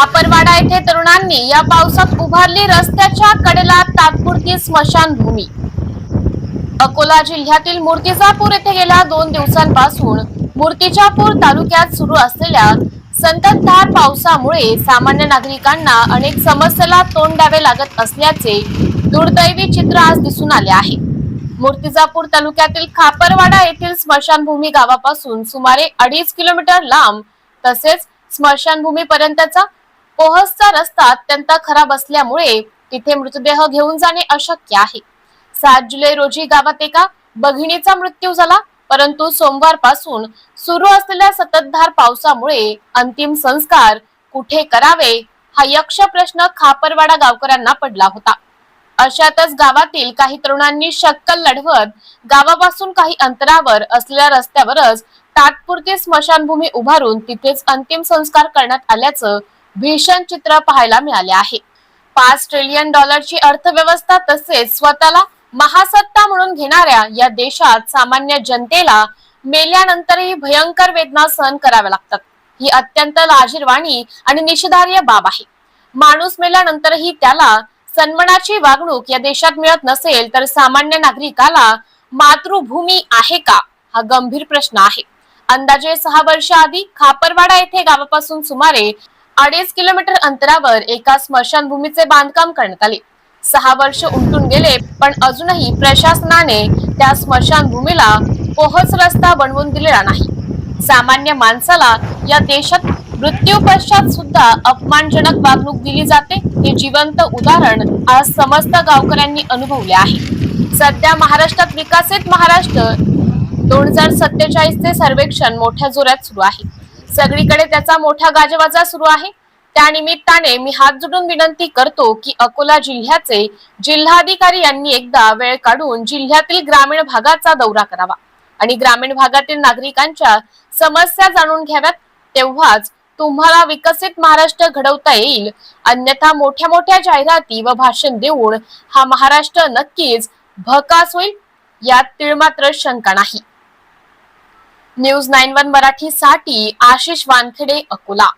खापरवाडा येथे तरुणांनी या पावसात उभारली रस्त्याच्या कडेला तात्पुरती स्मशानभूमी. अकोला जिल्ह्यातील मूर्तिजापूर येथे गेल्या दोन दिवसांपासून मूर्तिजापूर तालुक्यात सुरू असलेल्या संततधार पावसामुळे सामान्य नागरिकांना अनेक समस्येला तोंड द्यावे लागत असल्याचे दुर्दैवी चित्र आज दिसून आले आहे. मूर्तिजापूर तालुक्यातील खापरवाडा येथील स्मशानभूमी गावापासून सुमारे अडीच किलोमीटर लांब तसेच स्मशानभूमीपर्यंतचा ओहसचा पोहसचा रस्ता अत्यंत खराब असल्यामुळे तिथे मृतदेह घेऊन जाणे अशक्य आहे. सात जुलै रोजी गावात एका बघिणीचा मृत्यू झाला परंतु सोमवारपासून सुरू असलेल्या सततधार पावसामुळे अंतिम संस्कार कुठे करावे हा यक्ष प्रश्न खापरवाडा गावकऱ्यांना पडला होता. अशातच गावातील काही तरुणांनी शक्कल लढवत गावापासून काही अंतरावर असलेल्या रस्त्यावरच तात्पुरती स्मशानभूमी उभारून तिथेच अंतिम संस्कार करण्यात आल्याचं भीषण चित्र पाहायला मिळाले आहे. पाच ट्रिलियन डॉलरची अर्थव्यवस्था तसेच स्वतःला महासत्ता म्हणून घेणाऱ्या या देशात सामान्य जनतेला मेल्यानंतरही भयंकर वेदना सहन कराव्या लागतात. ही अत्यंत लाजीरवाणी आणि निषेधार्ह बाब आहे. माणूस मेल्यानंतरही त्याला सन्मानाची वागणूक या देशात मिळत नसेल तर सामान्य नागरिकाला मातृभूमी आहे का? हा गंभीर प्रश्न आहे. अंदाजे सहा वर्ष आधी खापरवाडा येथे गावापासून सुमारे अडीच किलोमीटर अंतरावर एका स्मशानभूमीचे बांधकाम करण्यात आले. सहा वर्ष उमटून गेले पण अजूनही प्रशासनाने त्या स्मशानभूमीला पोहोच रस्ता बनवून दिलेला नाही. सामान्य माणसाला या देशात मृत्यू पश्चात सुद्धा अपमानजनक वागणूक दिली जाते हे जिवंत उदाहरण आज समस्त गावकऱ्यांनी अनुभवले आहे. सध्या महाराष्ट्रात विकसित महाराष्ट्र दोन हजार सत्तेचाळीस चे सर्वेक्षण मोठ्या जोरात सुरू आहे. सगळीकडे त्याचा मोठा गाजवाजा सुरू आहे. त्यानिमित्ताने मी हात जोडून विनंती करतो की अकोला जिल्ह्याचे जिल्हाधिकारी यांनी एकदा वेळ काढून जिल्ह्यातील ग्रामीण भागाचा दौरा करावा आणि ग्रामीण भागातील नागरिकांच्या समस्या जाणून घ्याव्यात. तेव्हाच तुम्हाला विकसित महाराष्ट्र घडवता येईल. अन्यथा मोठ्या मोठ्या जाहिराती व भाषण देऊन हा महाराष्ट्र नक्कीच भकास होईल. यात तिळमात्र शंका नाही. न्यूज नाईन वन मराठी साठी आशिष वानखेडे अकोला.